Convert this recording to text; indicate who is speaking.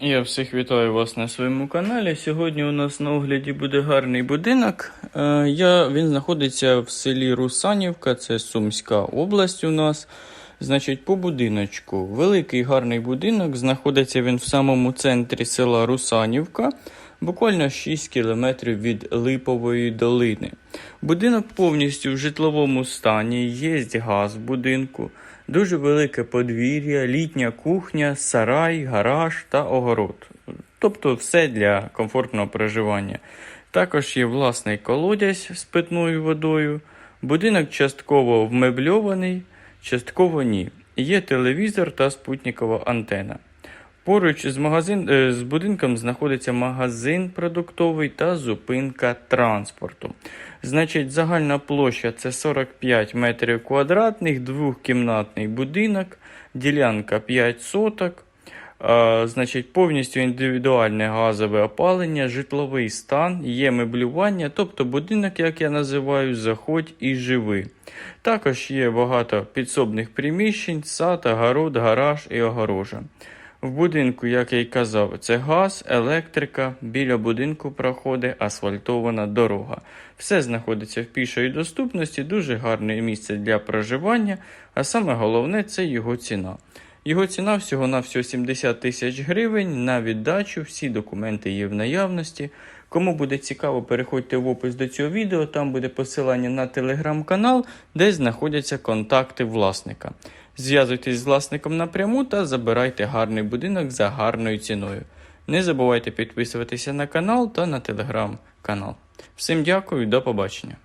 Speaker 1: Я всіх вітаю вас на своєму каналі. Сьогодні у нас на огляді буде гарний будинок. Е, Я, він знаходиться в селі Русанівка, це Сумська область у нас. Значить, по будиночку. Великий гарний будинок. Знаходиться він в самому центрі села Русанівка, буквально 6 кілометрів від Липової долини. Будинок повністю в житловому стані, є газ в будинку, дуже велике подвір'я, літня кухня, сарай, гараж та огород. Тобто все для комфортного проживання. Також є власний колодязь з питною водою. Будинок частково вмебльований, частково ні. Є телевізор та спутникова антена. Поруч з, магазин, е, з будинком знаходиться магазин продуктовий та зупинка транспорту. Значить, загальна площа це 45 метрів квадратних, двохкімнатний будинок, ділянка 5 соток. А, значить, повністю індивідуальне газове опалення, житловий стан, є меблювання, тобто будинок, як я називаю, заходь і живи. Також є багато підсобних приміщень, сад, огород, гараж і огорожа. В будинку, як я й казав, це газ, електрика, біля будинку проходить асфальтована дорога. Все знаходиться в пішої доступності, дуже гарне місце для проживання, а саме головне це його ціна. Його ціна всього на всього 70 тисяч гривень на віддачу, всі документи є в наявності. Кому буде цікаво, переходьте в опис до цього відео, там буде посилання на телеграм-канал, де знаходяться контакти власника. Зв'язуйтесь з власником напряму та забирайте гарний будинок за гарною ціною. Не забувайте підписуватися на канал та на телеграм-канал. Всім дякую, до побачення.